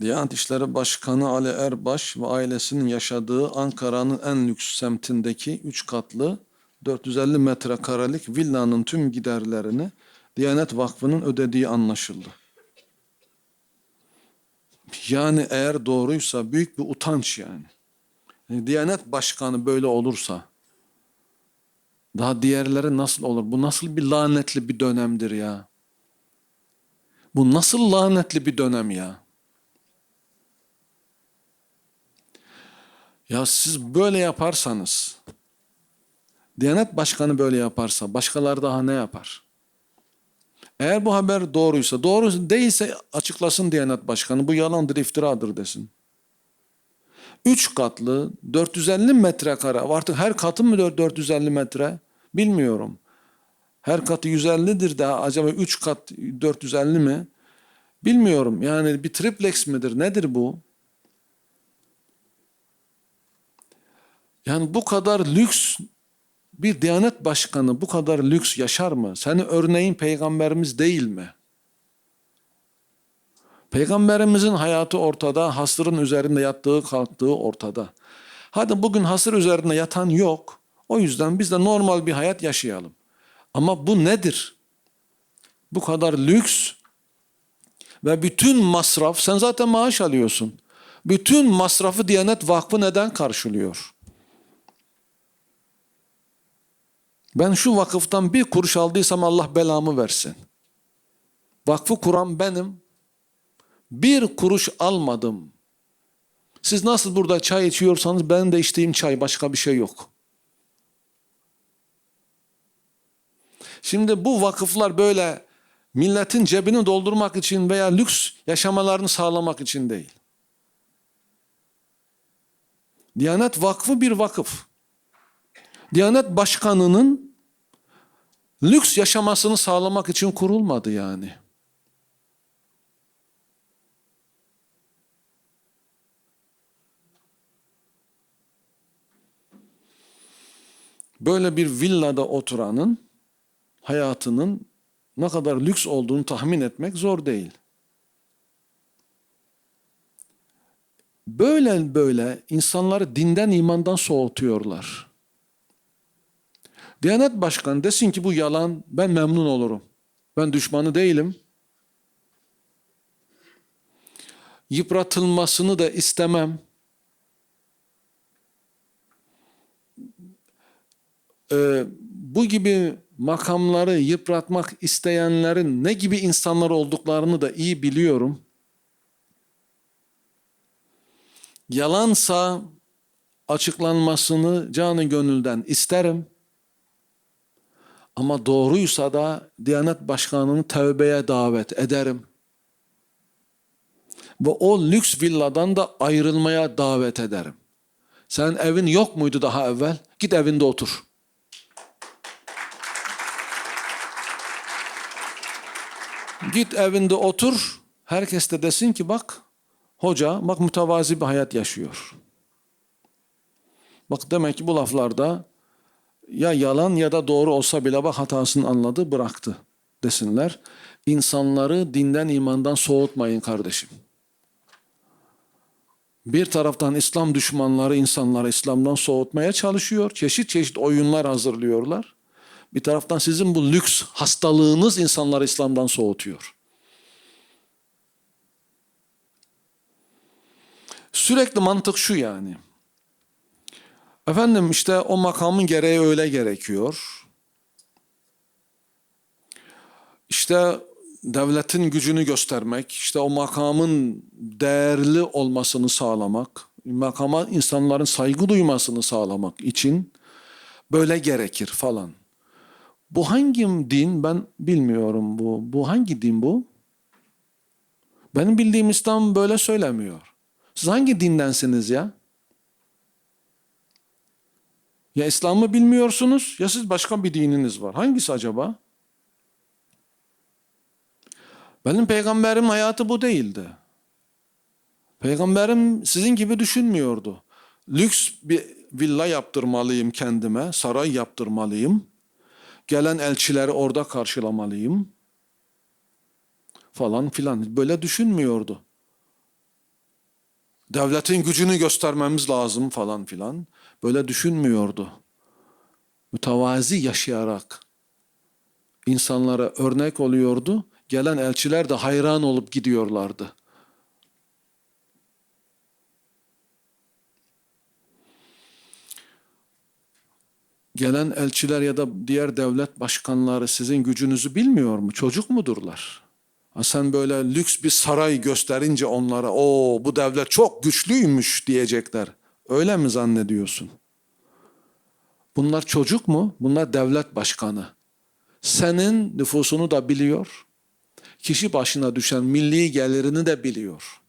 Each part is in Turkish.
Diyanet İşleri Başkanı Ali Erbaş ve ailesinin yaşadığı Ankara'nın en lüks semtindeki 3 katlı 450 metrekarelik villanın tüm giderlerini Diyanet Vakfı'nın ödediği anlaşıldı. Yani eğer doğruysa büyük bir utanç yani. Yani Diyanet Başkanı böyle olursa daha diğerleri nasıl olur? Bu nasıl bir lanetli bir dönemdir ya? Bu nasıl lanetli bir dönem ya? Ya siz böyle yaparsanız, Diyanet Başkanı böyle yaparsa, başkaları daha ne yapar? Eğer bu haber doğruysa, doğru değilse açıklasın Diyanet Başkanı. Bu yalandır, iftiradır desin. Üç katlı, 450 metrekare, artık her katı mı 450 metre? Bilmiyorum. Her katı 150'dir daha acaba 3 kat 450 mi? Bilmiyorum. Yani bir triplex midir? Nedir bu? Yani bu kadar lüks bir Diyanet Başkanı bu kadar lüks yaşar mı? Senin örneğin peygamberimiz değil mi? Peygamberimizin hayatı ortada, hasırın üzerinde yattığı kalktığı ortada. Hadi bugün hasır üzerinde yatan yok. O yüzden biz de normal bir hayat yaşayalım. Ama bu nedir? Bu kadar lüks ve bütün masraf, sen zaten maaş alıyorsun. Bütün masrafı Diyanet Vakfı neden karşılıyor? Ben şu vakıftan bir kuruş aldıysam Allah belamı versin. Vakfı kuran benim. Bir kuruş almadım. Siz nasıl burada çay içiyorsanız benim de içtiğim çay başka bir şey yok. Şimdi bu vakıflar böyle milletin cebini doldurmak için veya lüks yaşamalarını sağlamak için değil. Diyanet Vakfı bir vakıf. Diyanet Başkanı'nın lüks yaşamasını sağlamak için kurulmadı yani. Böyle bir villada oturanın hayatının ne kadar lüks olduğunu tahmin etmek zor değil. Böyle böyle insanları dinden imandan soğutuyorlar. Diyanet Başkanı desin ki bu yalan ben memnun olurum. Ben düşmanı değilim. Yıpratılmasını da istemem. Ee, bu gibi makamları yıpratmak isteyenlerin ne gibi insanlar olduklarını da iyi biliyorum. Yalansa açıklanmasını canı gönülden isterim. Ama doğruysa da Diyanet Başkanı'nı tövbeye davet ederim. Ve o lüks villadan da ayrılmaya davet ederim. Sen evin yok muydu daha evvel? Git evinde otur. Git evinde otur. Herkes de desin ki bak hoca bak mütevazi bir hayat yaşıyor. Bak demek ki bu laflarda ya yalan ya da doğru olsa bile bak hatasını anladı bıraktı desinler. İnsanları dinden imandan soğutmayın kardeşim. Bir taraftan İslam düşmanları insanları İslam'dan soğutmaya çalışıyor. Çeşit çeşit oyunlar hazırlıyorlar. Bir taraftan sizin bu lüks hastalığınız insanları İslam'dan soğutuyor. Sürekli mantık şu yani. Efendim işte o makamın gereği öyle gerekiyor. İşte devletin gücünü göstermek, işte o makamın değerli olmasını sağlamak, makama insanların saygı duymasını sağlamak için böyle gerekir falan. Bu hangi din ben bilmiyorum bu. Bu hangi din bu? Benim bildiğim İslam böyle söylemiyor. Siz hangi dindensiniz ya? Ya İslam'ı bilmiyorsunuz ya siz başka bir dininiz var. Hangisi acaba? Benim peygamberim hayatı bu değildi. Peygamberim sizin gibi düşünmüyordu. Lüks bir villa yaptırmalıyım kendime, saray yaptırmalıyım. Gelen elçileri orada karşılamalıyım. Falan filan. Böyle düşünmüyordu. Devletin gücünü göstermemiz lazım falan filan. Böyle düşünmüyordu. Mütevazi yaşayarak insanlara örnek oluyordu. Gelen elçiler de hayran olup gidiyorlardı. Gelen elçiler ya da diğer devlet başkanları sizin gücünüzü bilmiyor mu? Çocuk mudurlar? Sen böyle lüks bir saray gösterince onlara o bu devlet çok güçlüymüş diyecekler. Öyle mi zannediyorsun? Bunlar çocuk mu? Bunlar devlet başkanı. Senin nüfusunu da biliyor. Kişi başına düşen milli gelirini de biliyor.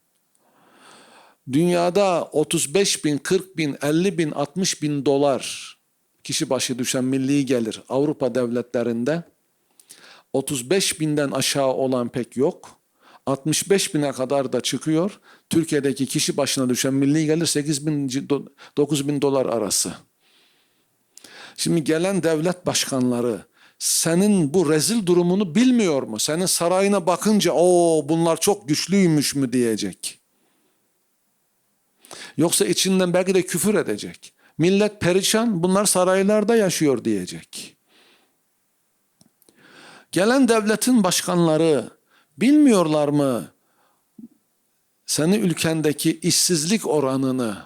Dünyada 35 bin, 40 bin, 50 bin, 60 bin dolar kişi başı düşen milli gelir Avrupa devletlerinde 35 binden aşağı olan pek yok. 65 bine kadar da çıkıyor. Türkiye'deki kişi başına düşen milli gelir 8 bin, 9 bin dolar arası. Şimdi gelen devlet başkanları senin bu rezil durumunu bilmiyor mu? Senin sarayına bakınca o bunlar çok güçlüymüş mü diyecek. Yoksa içinden belki de küfür edecek. Millet perişan bunlar saraylarda yaşıyor diyecek. Gelen devletin başkanları bilmiyorlar mı senin ülkendeki işsizlik oranını?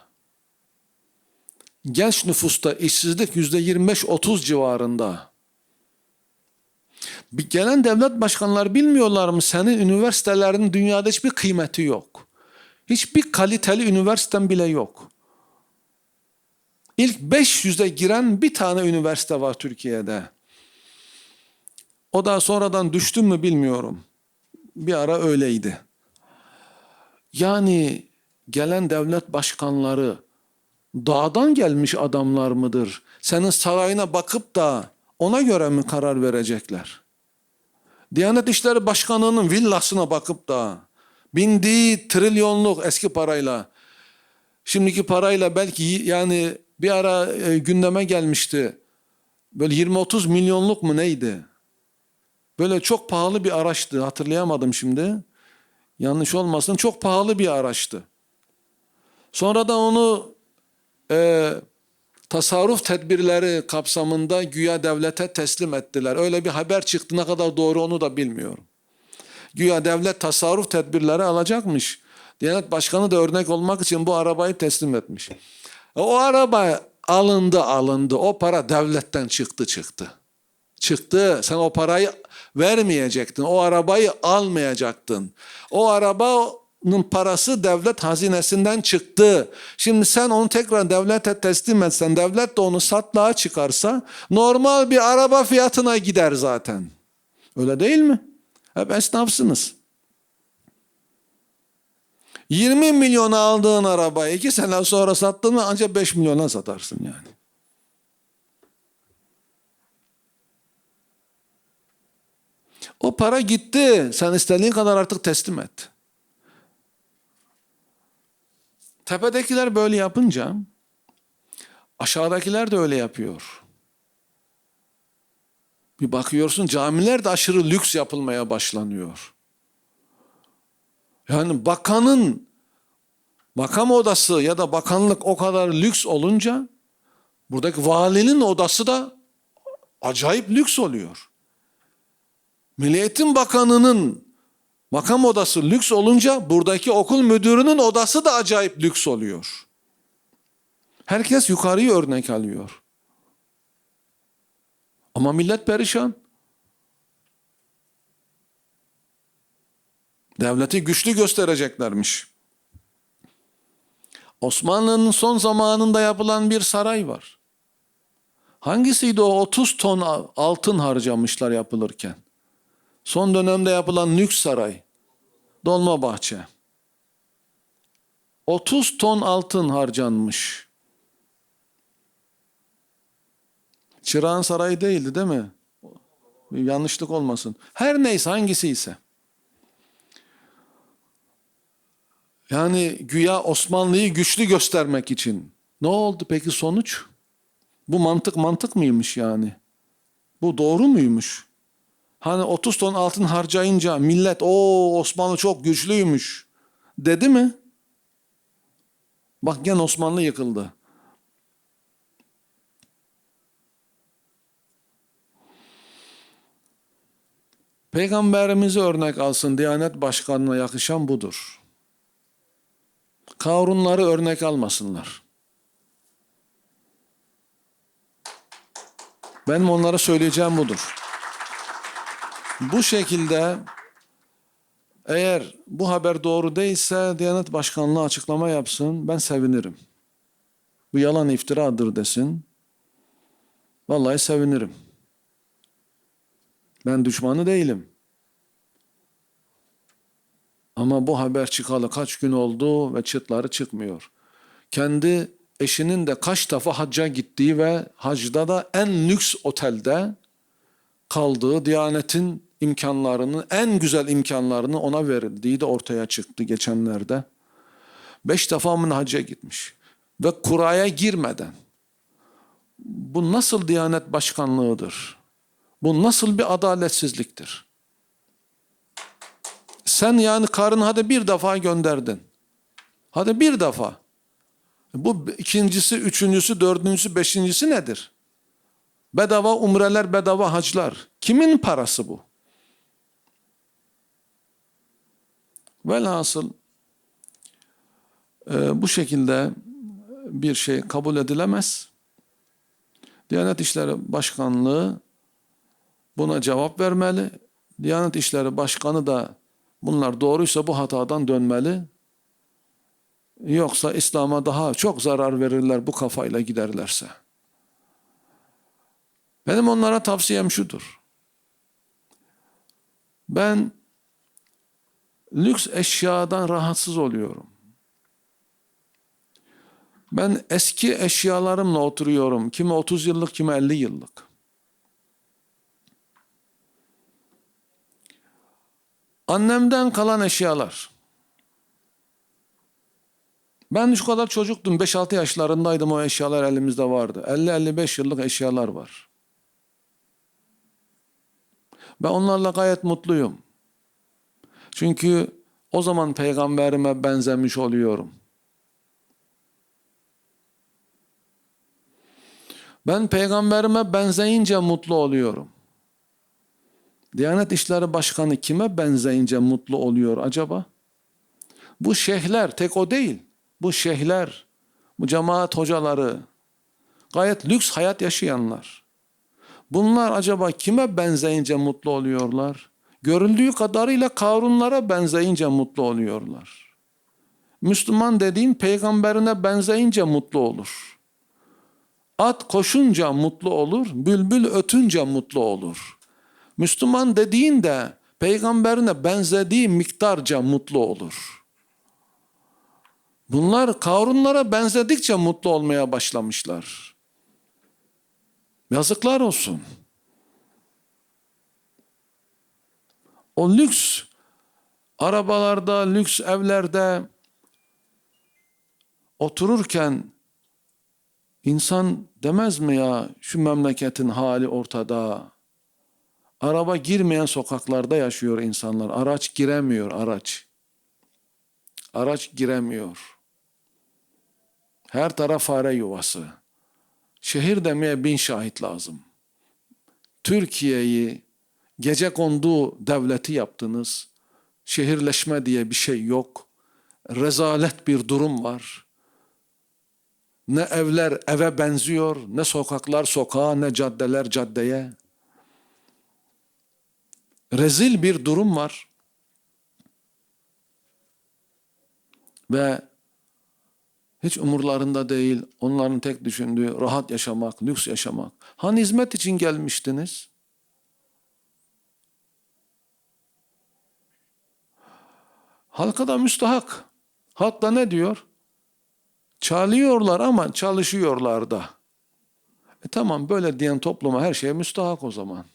Genç nüfusta işsizlik yüzde 25-30 civarında. Gelen devlet başkanları bilmiyorlar mı senin üniversitelerin dünyada hiçbir kıymeti yok. Hiçbir kaliteli üniversiten bile yok. İlk 500'e giren bir tane üniversite var Türkiye'de. O da sonradan düştü mü bilmiyorum. Bir ara öyleydi. Yani gelen devlet başkanları dağdan gelmiş adamlar mıdır? Senin sarayına bakıp da ona göre mi karar verecekler? Diyanet İşleri Başkanı'nın villasına bakıp da bindiği trilyonluk eski parayla şimdiki parayla belki yani bir ara e, gündeme gelmişti. Böyle 20-30 milyonluk mu neydi? Böyle çok pahalı bir araçtı. Hatırlayamadım şimdi. Yanlış olmasın. Çok pahalı bir araçtı. Sonra da onu e, tasarruf tedbirleri kapsamında güya devlete teslim ettiler. Öyle bir haber çıktı. Ne kadar doğru onu da bilmiyorum. Güya devlet tasarruf tedbirleri alacakmış. Diyanet Başkanı da örnek olmak için bu arabayı teslim etmiş. O araba alındı alındı. O para devletten çıktı çıktı. Çıktı. Sen o parayı vermeyecektin. O arabayı almayacaktın. O arabanın parası devlet hazinesinden çıktı. Şimdi sen onu tekrar devlete teslim etsen, devlet de onu satlığa çıkarsa normal bir araba fiyatına gider zaten. Öyle değil mi? Hep esnafsınız. 20 milyona aldığın arabayı 2 sene sonra sattın mı ancak 5 milyona satarsın yani. O para gitti. Sen istediğin kadar artık teslim et. Tepedekiler böyle yapınca aşağıdakiler de öyle yapıyor. Bir bakıyorsun camiler de aşırı lüks yapılmaya başlanıyor. Yani bakanın makam odası ya da bakanlık o kadar lüks olunca buradaki valinin odası da acayip lüks oluyor. Milli Bakanı'nın makam odası lüks olunca buradaki okul müdürünün odası da acayip lüks oluyor. Herkes yukarıyı örnek alıyor. Ama millet perişan. Devleti güçlü göstereceklermiş. Osmanlı'nın son zamanında yapılan bir saray var. Hangisiydi o 30 ton altın harcamışlar yapılırken? Son dönemde yapılan lüks saray. Dolmabahçe. 30 ton altın harcanmış. Çırağan Sarayı değildi değil mi? Yanlışlık olmasın. Her neyse hangisi ise. Yani güya Osmanlı'yı güçlü göstermek için. Ne oldu peki sonuç? Bu mantık mantık mıymış yani? Bu doğru muymuş? Hani 30 ton altın harcayınca millet o Osmanlı çok güçlüymüş dedi mi? Bak gene Osmanlı yıkıldı. Peygamberimizi örnek alsın Diyanet Başkanı'na yakışan budur. Karunları örnek almasınlar. Benim onlara söyleyeceğim budur. Bu şekilde eğer bu haber doğru değilse Diyanet Başkanlığı açıklama yapsın. Ben sevinirim. Bu yalan iftiradır desin. Vallahi sevinirim. Ben düşmanı değilim. Ama bu haber çıkalı kaç gün oldu ve çıtları çıkmıyor. Kendi eşinin de kaç defa hacca gittiği ve hacda da en lüks otelde kaldığı, Diyanet'in imkanlarını, en güzel imkanlarını ona verildiği de ortaya çıktı geçenlerde. Beş defa mı gitmiş ve kuraya girmeden. Bu nasıl Diyanet Başkanlığıdır? Bu nasıl bir adaletsizliktir? Sen yani karını hadi bir defa gönderdin. Hadi bir defa. Bu ikincisi, üçüncüsü, dördüncüsü, beşincisi nedir? Bedava umreler, bedava haclar. Kimin parası bu? Velhasıl e, bu şekilde bir şey kabul edilemez. Diyanet İşleri Başkanlığı buna cevap vermeli. Diyanet İşleri Başkanı da bunlar doğruysa bu hatadan dönmeli. Yoksa İslam'a daha çok zarar verirler bu kafayla giderlerse. Benim onlara tavsiyem şudur. Ben lüks eşyadan rahatsız oluyorum. Ben eski eşyalarımla oturuyorum. Kimi 30 yıllık, kimi 50 yıllık. Annemden kalan eşyalar. Ben şu kadar çocuktum. 5-6 yaşlarındaydım o eşyalar elimizde vardı. 50-55 yıllık eşyalar var. Ben onlarla gayet mutluyum. Çünkü o zaman peygamberime benzemiş oluyorum. Ben peygamberime benzeyince mutlu oluyorum. Diyanet İşleri Başkanı kime benzeyince mutlu oluyor acaba? Bu şeyhler tek o değil. Bu şeyhler, bu cemaat hocaları, gayet lüks hayat yaşayanlar. Bunlar acaba kime benzeyince mutlu oluyorlar? Görüldüğü kadarıyla Karunlara benzeyince mutlu oluyorlar. Müslüman dediğin peygamberine benzeyince mutlu olur. At koşunca mutlu olur, bülbül ötünce mutlu olur. Müslüman dediğin de peygamberine benzediği miktarca mutlu olur. Bunlar Karunlara benzedikçe mutlu olmaya başlamışlar. Yazıklar olsun. O lüks arabalarda, lüks evlerde otururken insan demez mi ya şu memleketin hali ortada. Araba girmeyen sokaklarda yaşıyor insanlar. Araç giremiyor araç. Araç giremiyor. Her taraf fare yuvası. Şehir demeye bin şahit lazım. Türkiye'yi gece kondu devleti yaptınız. Şehirleşme diye bir şey yok. Rezalet bir durum var. Ne evler eve benziyor, ne sokaklar sokağa, ne caddeler caddeye. Rezil bir durum var. Ve hiç umurlarında değil. Onların tek düşündüğü rahat yaşamak, lüks yaşamak. Hani hizmet için gelmiştiniz? Halka da müstahak. Halk da ne diyor? Çalıyorlar ama çalışıyorlar da. E tamam böyle diyen topluma her şeye müstahak o zaman.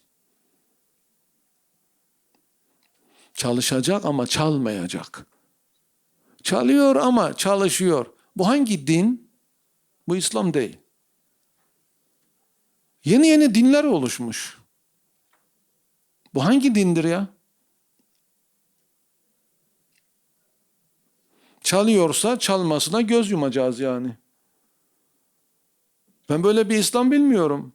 Çalışacak ama çalmayacak. Çalıyor ama çalışıyor. Bu hangi din? Bu İslam değil. Yeni yeni dinler oluşmuş. Bu hangi dindir ya? Çalıyorsa çalmasına göz yumacağız yani. Ben böyle bir İslam bilmiyorum.